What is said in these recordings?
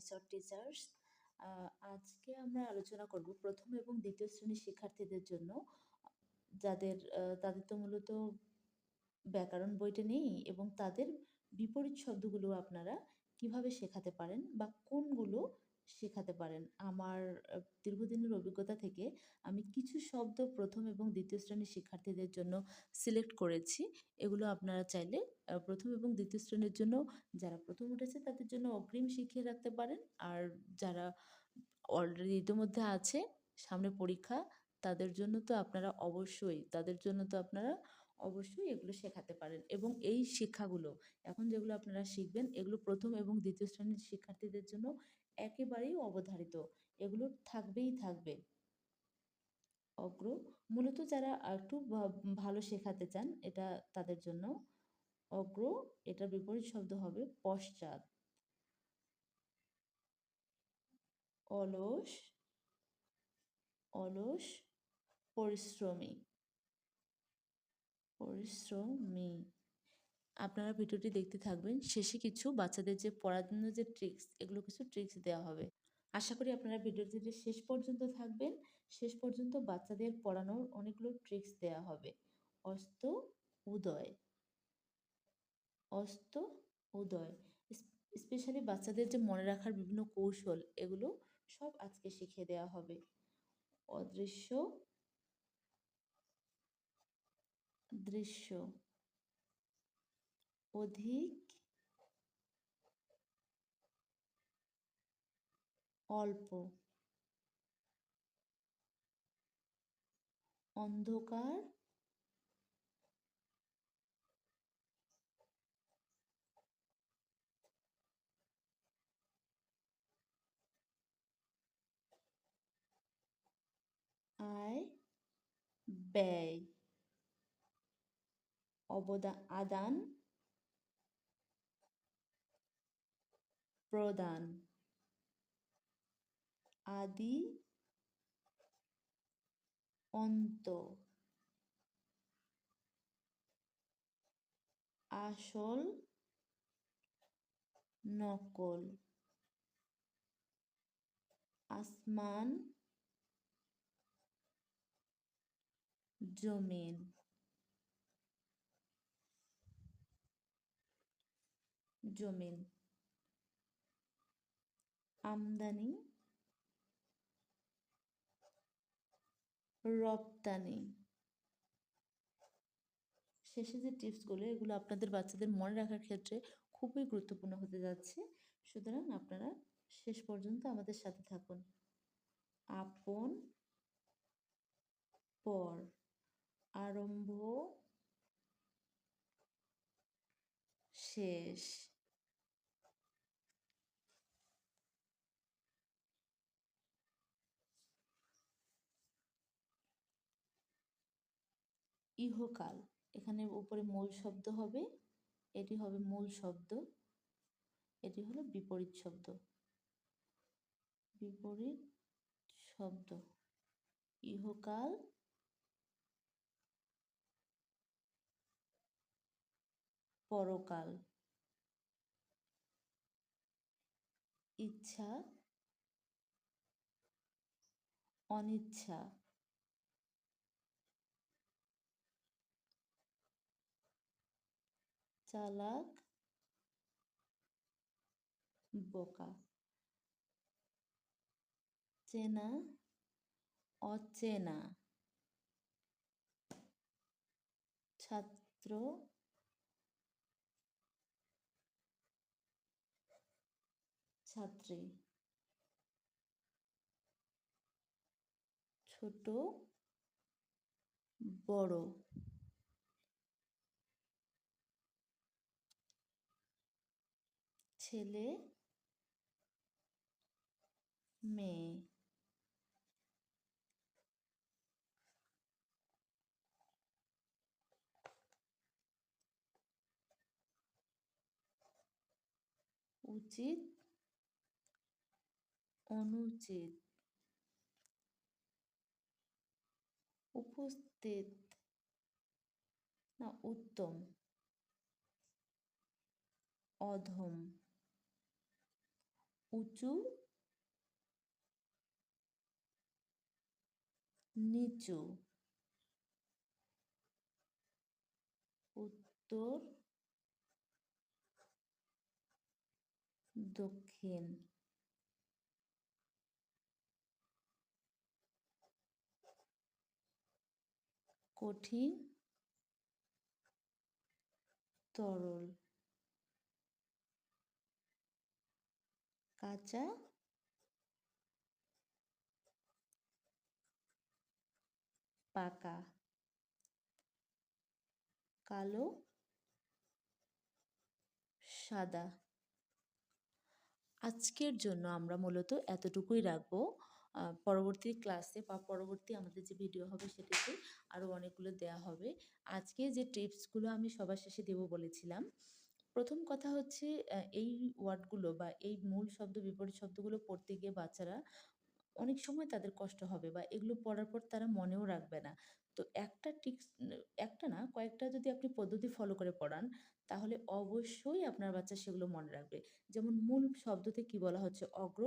মিসর টিচার্স আজকে আমরা আলোচনা করব প্রথম এবং দ্বিতীয় শ্রেণির শিক্ষার্থীদের জন্য, যাদের তাদের তো মূলত ব্যাকরণ বইটা নেই এবং তাদের বিপরীত শব্দগুলো আপনারা কীভাবে শেখাতে পারেন বা কোনগুলো শেখাতে পারেন। আমার দীর্ঘদিনের অভিজ্ঞতা থেকে আমি কিছু শব্দ প্রথম এবং দ্বিতীয় শ্রেণির শিক্ষার্থীদের জন্য সিলেক্ট করেছি। এগুলো আপনারা চাইলে প্রথম এবং দ্বিতীয় শ্রেণির জন্য যারা প্রথম উঠেছে তাদের জন্য অগ্রিম শিখিয়ে রাখতে পারেন। আর যারা অলরেডি ইতিমধ্যে আছে, সামনে পরীক্ষা, তাদের জন্য তো আপনারা অবশ্যই, তাদের জন্য তো আপনারা অবশ্যই এগুলো শেখাতে পারেন। এবং এই শিক্ষাগুলো, এখন যেগুলো আপনারা শিখবেন, এগুলো প্রথম এবং দ্বিতীয় শ্রেণির শিক্ষার্থীদের জন্য একেবারেই অবধারিত। এগুলো থাকবেই থাকবে। অগ্র, মূলত যারা একটু ভালো শেখাতে চান, এটা তাদের জন্য। অগ্র, এটার বিপরীত শব্দ হবে পশ্চাৎ। অলস অলস, পরিশ্রমী। পরিশ্রমী। আপনারা ভিডিওটি দেখতে থাকবেন। শেষে কিছু বাচ্চাদের যে পড়ার জন্য যে ট্রিক্স এগুলো কিছু ট্রিক্স দেওয়া হবে। আশা করি আপনারা ভিডিওটি শেষ পর্যন্ত থাকবেন, শেষ পর্যন্ত বাচ্চাদের পড়ানোর অনেকগুলো ট্রিক্স দেওয়া হবে। অস্ত উদয়। অস্ত উদয়। স্পেশালি বাচ্চাদের যে মনে রাখার বিভিন্ন কৌশল, এগুলো সব আজকে শিখিয়ে দেওয়া হবে। অদৃশ্য, দৃশ্য। অধিক অল্প। অন্ধকার আয় ব্যয়। অবদান আদান প্রদান। আদি অন্ত। আসল নকল। আসমান জমিন। জমিন। আমদানি, রপ্তানি। শেষে যে টিপসগুলো এগুলো আপনাদের বাচ্চাদের মনে রাখার ক্ষেত্রে খুবই গুরুত্বপূর্ণ হতে যাচ্ছে। সুতরাং আপনারা শেষ পর্যন্ত আমাদের সাথে থাকুন। আপন পর। আরম্ভ শেষ। ইহকাল। এখানে উপরে মূল শব্দ হবে, এটি হবে মূল শব্দ, এটি হলো বিপরীত শব্দ। বিপরীত শব্দ। ইহকাল পরকাল। ইচ্ছা, অনিচ্ছা। চালাক বোকা। চেনা অচেনা। ছাত্র ছাত্রী। ছোট বড়। ছেলে মেয়ে। উচিত অনুচিত। উপস্থিত না উত্তম। অধম। উঁচু নিচু। উত্তর দক্ষিণ। কঠিন তরল। কাঁচা পাকা কালো সাদা। আজকের জন্য আমরা মূলত এতটুকুই রাখব। পরবর্তী ক্লাসে বা পরবর্তী আমাদের যে ভিডিও হবে সেটাতে আরও অনেকগুলো দেয়া হবে। আজকে যে টিপসগুলো আমি সবার শেষে দেবো বলেছিলাম প্রথম কথা হচ্ছে এই ওয়ার্ডগুলো বা এই মূল শব্দ, বিপরীত শব্দগুলো পড়তে গিয়ে বাচ্চারা অনেক সময় তাদের কষ্ট হবে বা এগুলো পড়ার পর তারা মনেও রাখবে না। তো একটা টিক্স, একটা না, কয়েকটা যদি আপনি পদ্ধতি ফলো করে পড়ান, তাহলে অবশ্যই আপনার বাচ্চা সেগুলো মনে রাখবে। যেমন মূল শব্দতে কি বলা হচ্ছে? অগ্র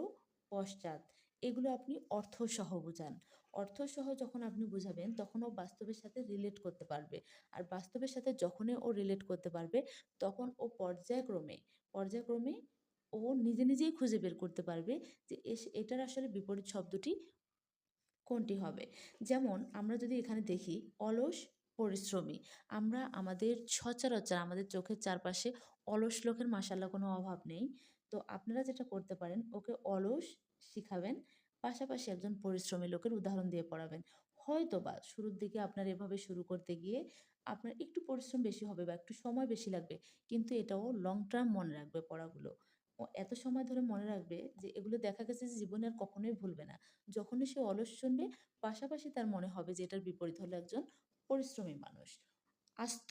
পশ্চাৎ এগুলো আপনি অর্থসহ বোঝান। অর্থসহ যখন আপনি বোঝাবেন, তখন ও বাস্তবের সাথে রিলেট করতে পারবে। আর বাস্তবের সাথে যখনই ও রিলেট করতে পারবে, তখন ও পর্যায়ক্রমে পর্যায়ক্রমে ও নিজে নিজেই খুঁজে বের করতে পারবে যে এটার আসলে বিপরীত শব্দটি কোনটি হবে। যেমন আমরা যদি এখানে দেখি, অলস, পরিশ্রমী। আমরা আমাদের সচরাচর আমাদের চোখের চারপাশে অলস লোকের মাসাল্লা কোনো অভাব নেই। তো আপনারা যেটা করতে পারেন, ওকে অলস শিখাবেন। পাশাপাশি একজন পরিশ্রমী লোকের উদাহরণ দিয়ে পড়াবেন। হয়তো বা শুরুর দিকে আপনার এভাবে শুরু করতে গিয়ে আপনার একটু পরিশ্রম বেশি হবে বা একটু সময় বেশি লাগবে, কিন্তু এটাও লং টার্ম মনে রাখবে পড়াগুলো। এত সময় ধরে মনে রাখবে যে এগুলো দেখা গেছে যে জীবনে আর কখনোই ভুলবে না। যখনই সে অলস শুনবে, পাশাপাশি তার মনে হবে যে এটার বিপরীত হলো একজন পরিশ্রমী মানুষ। আস্ত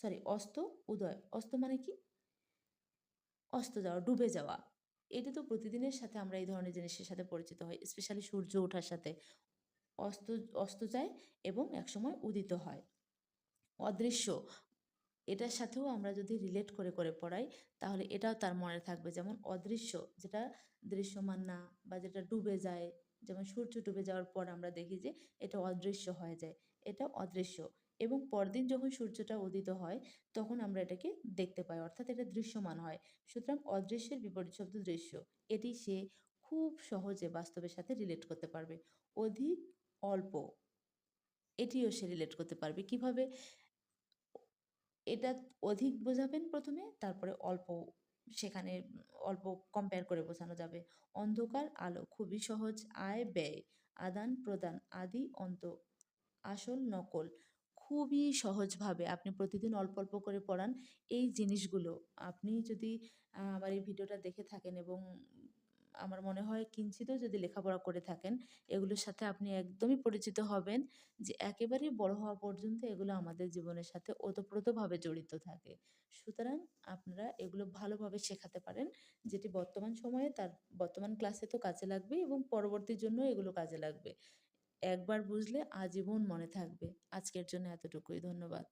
সরি অস্ত, উদয়, অস্ত মানে কি? অস্ত যাওয়া, ডুবে যাওয়া। এটা তো প্রতিদিনের সাথে আমরা এই ধরনের জিনিসের সাথে পরিচিত হই স্পেশালি সূর্য ওঠার সাথে। অস্ত অস্ত যায় এবং একসময় উদিত হয়। অদৃশ্য, এটার সাথেও আমরা যদি রিলেট করে করে পড়াই, তাহলে এটাও তার মনে থাকবে। যেমন অদৃশ্য, যেটা দৃশ্যমান না বা যেটা ডুবে যায়, যেমন সূর্য ডুবে যাওয়ার পর আমরা দেখি যে এটা অদৃশ্য হয়ে যায়। এটা অদৃশ্য। এবং পরদিন যখন সূর্যটা উদিত হয়, তখন আমরা এটাকে দেখতে পাই। অর্থাৎ এটা দৃশ্যমান হয়। সুতরাং অদৃশ্যের বিপরীত শব্দ দৃশ্য, এটি সে খুব সহজে বাস্তবের সাথে রিলেট করতে পারবে। অধিক, অল্প, এটিও সে রিলেট করতে পারবে। কীভাবে? এটা অধিক বোঝাবেন প্রথমে, তারপরে অল্প, সেখানে অল্প কম্পেয়ার করে বোঝানো যাবে। অন্ধকার, আলো, খুবই সহজ। আয়, ব্যয় আদান প্রদান আদি অন্ত, আসল, নকল খুবই সহজভাবে আপনি প্রতিদিন অল্প অল্প করে পড়ান। এই জিনিসগুলো আপনি যদি আমার এই ভিডিওটা দেখে থাকেন এবং আমার মনে হয় কিঞ্চিতও যদি লেখাপড়া করে থাকেন, এগুলোর সাথে আপনি একদমই পরিচিত হবেন যে একেবারেই বড় হওয়া পর্যন্ত এগুলো আমাদের জীবনের সাথে ওতপ্রোতভাবে জড়িত থাকে। সুতরাং আপনারা এগুলো ভালোভাবে শেখাতে পারেন, যেটি বর্তমান সময়ে তার বর্তমান ক্লাসে তো কাজে লাগবে এবং পরবর্তীর জন্য এগুলো কাজে লাগবে। একবার বুঝলে আজীবন মনে থাকবে। আজকের জন্য এতটুকুই। ধন্যবাদ।